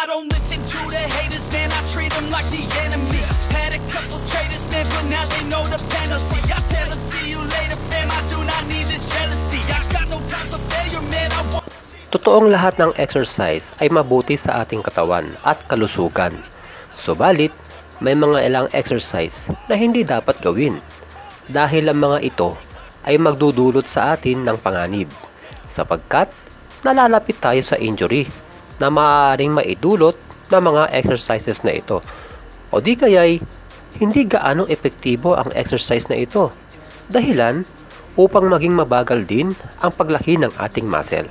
I don't listen to the haters, man. I treat them like the enemy. Had a couple traitors, man, but now they know the penalty. I tell them, see you later, fam. I do not need this jealousy. I got no time for failure, man. I want. Totoong lahat ng exercise ay mabuti sa ating katawan at kalusugan. Subalit, may mga ilang exercise na hindi dapat gawin dahil ang mga ito ay magdudulot sa atin ng panganib sapagkat nalalapit tayo sa injury na maaaring maidulot ng mga exercises na ito o di kaya'y hindi gaanong epektibo ang exercise na ito dahilan upang maging mabagal din ang paglaki ng ating muscle.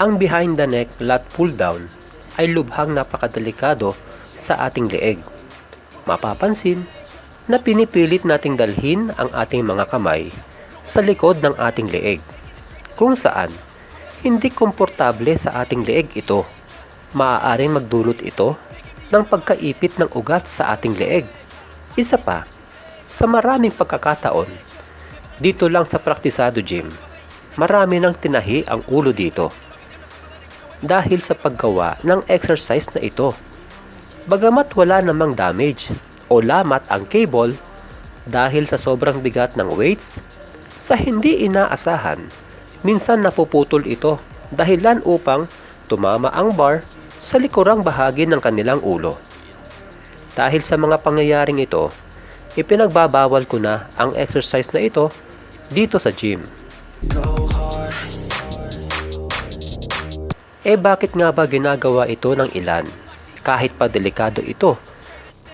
Ang behind the neck lat pull down ay lubhang napakadelikado sa ating leeg. Mapapansin na pinipilit nating dalhin ang ating mga kamay sa likod ng ating leeg. Kung saan, hindi komportable sa ating leeg ito. Maaaring magdulot ito ng pagkaipit ng ugat sa ating leeg. Isa pa, sa maraming pagkakataon, dito lang sa praktisado gym, marami nang tinahi ang ulo dito dahil sa paggawa ng exercise na ito. Bagamat wala namang damage o lamat ang cable dahil sa sobrang bigat ng weights, sa hindi inaasahan, minsan napuputol ito dahilan upang tumama ang bar sa likurang bahagi ng kanilang ulo. Dahil sa mga pangyayaring ito, ipinagbabawal ko na ang exercise na ito dito sa gym. Eh bakit nga ba ginagawa ito ng ilan? Kahit pa delikado ito.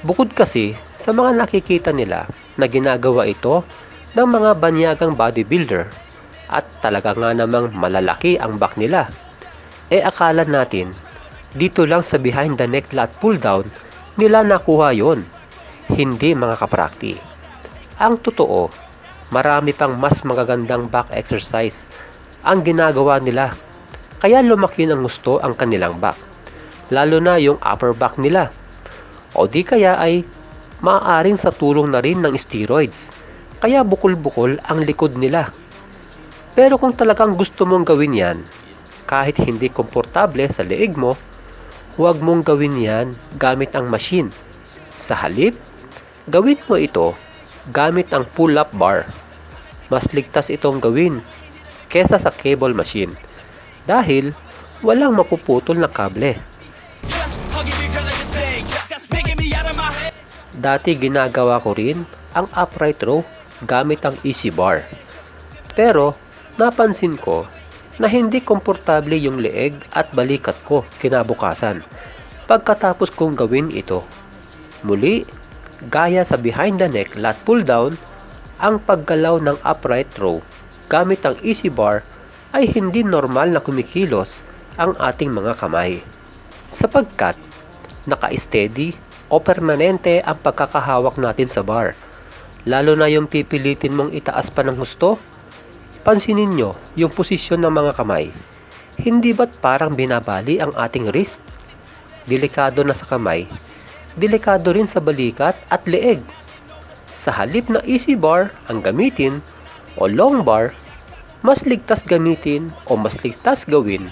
Bukod kasi sa mga nakikita nila na ginagawa ito ng mga banyagang bodybuilder at talaga nga namang malalaki ang back nila. Eh akala natin, dito lang sa behind the neck lat pull down nila nakuha yon. Hindi mga kaprakti. Ang totoo, marami pang mas magagandang back exercise ang ginagawa nila kaya lumaki ng gusto ang kanilang back. Lalo na yung upper back nila. O di kaya ay maaaring sa tulong na rin ng steroids. Kaya bukol-bukol ang likod nila. Pero kung talagang gusto mong gawin yan, kahit hindi komportable sa leeg mo, huwag mong gawin yan gamit ang machine. Sa halip, gawin mo ito gamit ang pull-up bar. Mas ligtas itong gawin kesa sa cable machine dahil walang mapuputol na kable. Dati ginagawa ko rin ang upright row gamit ang easy bar. Pero napansin ko na hindi komportable yung leeg at balikat ko kinabukasan pagkatapos kong gawin ito. Muli, gaya sa behind the neck lat pull down, ang paggalaw ng upright row gamit ang easy bar ay hindi normal na kumikilos ang ating mga kamay. Sapagkat naka-steady o permanente ang pagkakahawak natin sa bar. Lalo na yung pipilitin mong itaas pa ng gusto. Pansinin nyo yung posisyon ng mga kamay. Hindi ba't parang binabali ang ating wrist? Delikado na sa kamay. Delikado rin sa balikat at leeg. Sa halip na easy bar ang gamitin o long bar, mas ligtas gamitin o mas ligtas gawin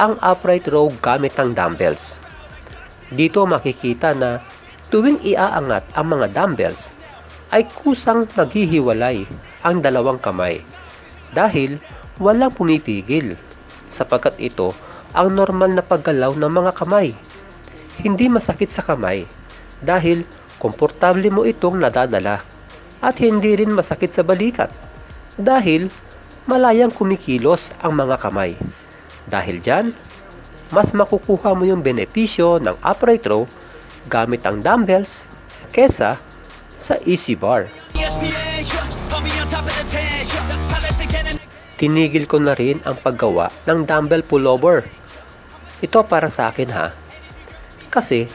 ang upright row gamit ang dumbbells. Dito makikita na tuwing iaangat ang mga dumbbells ay kusang naghihiwalay ang dalawang kamay dahil walang pumipigil sapagkat ito ang normal na paggalaw ng mga kamay. Hindi masakit sa kamay dahil komportable mo itong nadadala at hindi rin masakit sa balikat dahil malayang kumikilos ang mga kamay. Dahil dyan, mas makukuha mo yung benepisyo ng upright row gamit ang dumbbells kesa sa easy bar. ESPN, Tinigil ko na rin ang paggawa ng dumbbell pullover. Ito para sa akin ha. Kasi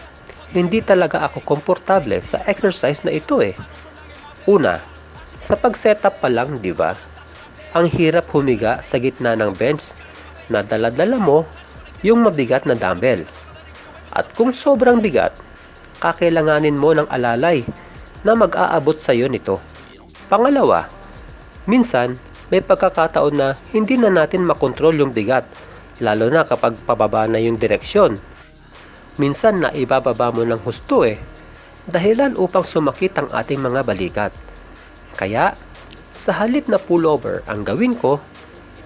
hindi talaga ako komportable sa exercise na ito eh. Una, sa pag-setup pa lang, di ba? Ang hirap humiga sa gitna ng bench na daladala mo yung mabigat na dumbbell. At kung sobrang bigat, kakailanganin mo ng alalay na mag-aabot sa iyo nito. Pangalawa, minsan may pagkakataon na hindi na natin makontrol yung bigat lalo na kapag pababa na yung direksyon. Minsan na ibababa mo ng husto eh, dahilan upang sumakit ang ating mga balikat. Kaya, sa halip na pullover ang gawin ko,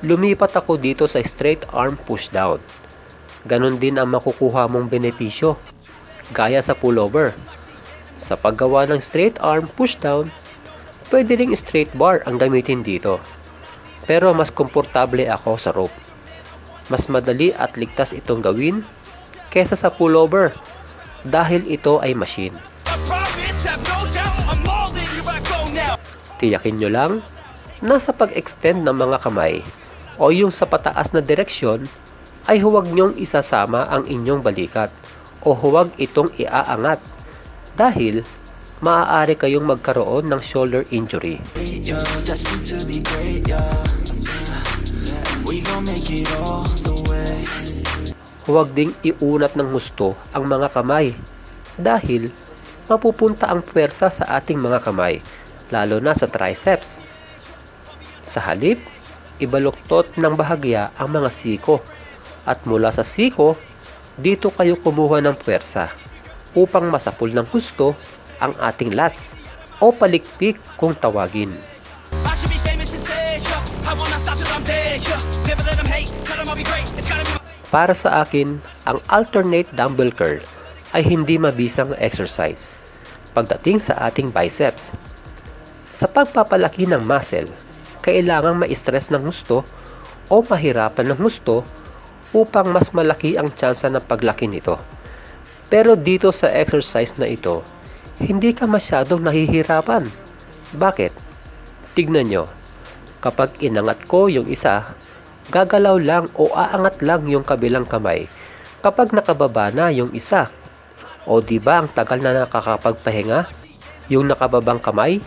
lumipat ako dito sa straight arm pushdown. Ganon din ang makukuha mong benepisyo, gaya sa pullover. Sa paggawa ng straight arm pushdown, pwede ring straight bar ang gamitin dito. Pero mas komportable ako sa rope. Mas madali at ligtas itong gawin kesa sa pullover dahil ito ay machine. Tiyakin nyo lang na sa pag-extend ng mga kamay o yung sa pataas na direksyon ay huwag nyong isasama ang inyong balikat o huwag itong iaangat dahil maaari kayong magkaroon ng shoulder injury. You're Huwag ding iunat ng gusto ang mga kamay dahil mapupunta ang puwersa sa ating mga kamay lalo na sa triceps. Sa halip, ibaluktot ng bahagya ang mga siko at mula sa siko, dito kayo kumuha ng puwersa upang masapul ng husto ang ating lats o palikpik kung tawagin. Para sa akin, ang alternate dumbbell curl ay hindi mabisang exercise pagdating sa ating biceps. Sa pagpapalaki ng muscle, kailangang ma-stress ng gusto o mahirapan ng gusto upang mas malaki ang tsansa ng paglaki nito. Pero dito sa exercise na ito, hindi ka masyadong nahihirapan. Bakit? Tignan nyo, kapag inangat ko yung isa, gagalaw lang o aangat lang yung kabilang kamay kapag nakababa na yung isa. O di ba ang tagal na nakakapagpahinga yung nakababang kamay?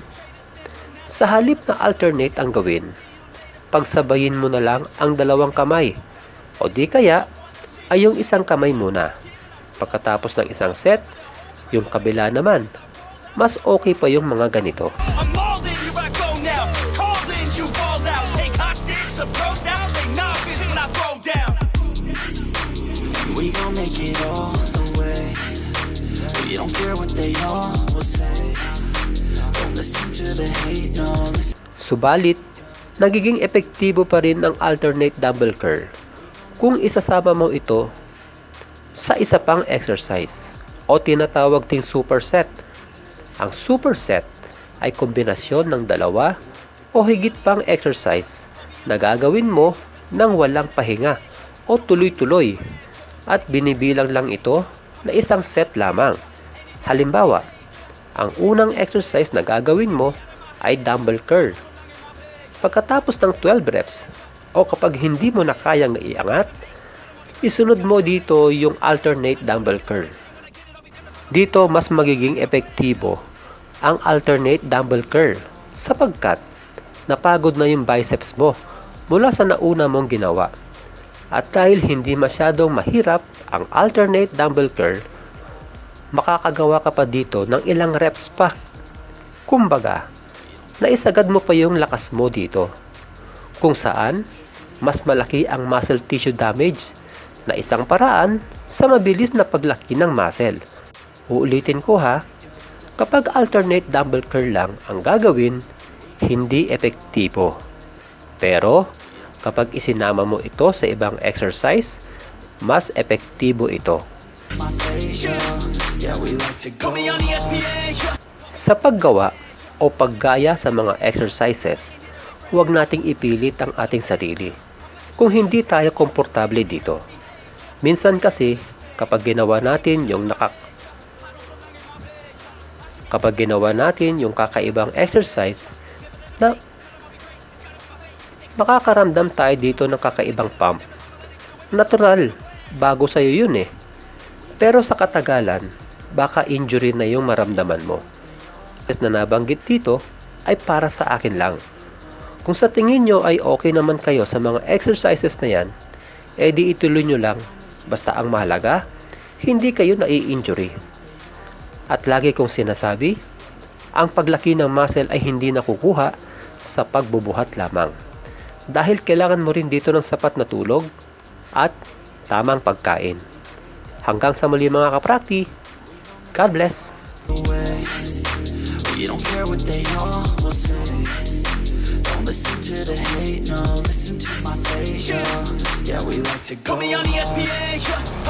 Sa halip na alternate ang gawin, pagsabayin mo na lang ang dalawang kamay. O di kaya ay yung isang kamay muna. Pagkatapos ng isang set, yung kabila naman. Mas okay pa yung mga ganito. I'm the pros down. They novice when I throw down. We gon' make it all the way. We don't care what they all will say. Don't listen to the hate, no. Listen Subalit, nagiging epektibo pa rin ang alternate dumbbell curl kung isasama mo ito sa isa pang exercise o tinatawag ding superset. Ang superset ay kombinasyon ng dalawa o higit pang exercise na gagawin mo nang walang pahinga o tuloy-tuloy at binibilang lang ito na isang set lamang. Halimbawa, ang unang exercise na gagawin mo ay dumbbell curl. Pagkatapos ng 12 reps o kapag hindi mo na kayang naiangat, isunod mo dito yung alternate dumbbell curl. Dito mas magiging epektibo ang alternate dumbbell curl sapagkat napagod na yung biceps mo mula sa nauna mong ginawa. At dahil hindi masyadong mahirap ang alternate dumbbell curl, makakagawa ka pa dito ng ilang reps pa. Kumbaga, naisagad mo pa yung lakas mo dito. Kung saan, mas malaki ang muscle tissue damage na isang paraan sa mabilis na paglaki ng muscle. Uulitin ko ha, kapag alternate dumbbell curl lang ang gagawin, hindi epektibo. Pero, kapag isinama mo ito sa ibang exercise, mas epektibo ito. Sa paggawa o paggaya sa mga exercises, huwag nating ipilit ang ating sarili kung hindi tayo komportable dito. Minsan kasi, kapag ginawa natin yung nakak kapag ginawa natin yung kakaibang exercise na makakaramdam tayo dito ng kakaibang pump. Natural, bago sa'yo yun eh. Pero sa katagalan, baka injury na yung maramdaman mo. At na nabanggit dito ay para sa akin lang. Kung sa tingin nyo ay okay naman kayo sa mga exercises na yan, edi ituloy nyo lang. Basta ang mahalaga, hindi kayo nai-injury. At lagi kong sinasabi, ang paglaki ng muscle ay hindi nakukuha sa pagbubuhat lamang. Dahil kailangan mo rin dito ng sapat na tulog at tamang pagkain. Hanggang sa muli mga kaprakti, God bless! We don't care what they all will say. Don't listen to the hate, no. Listen to my face, yeah. Yeah, we like to go. Put me on ESPN. yeah.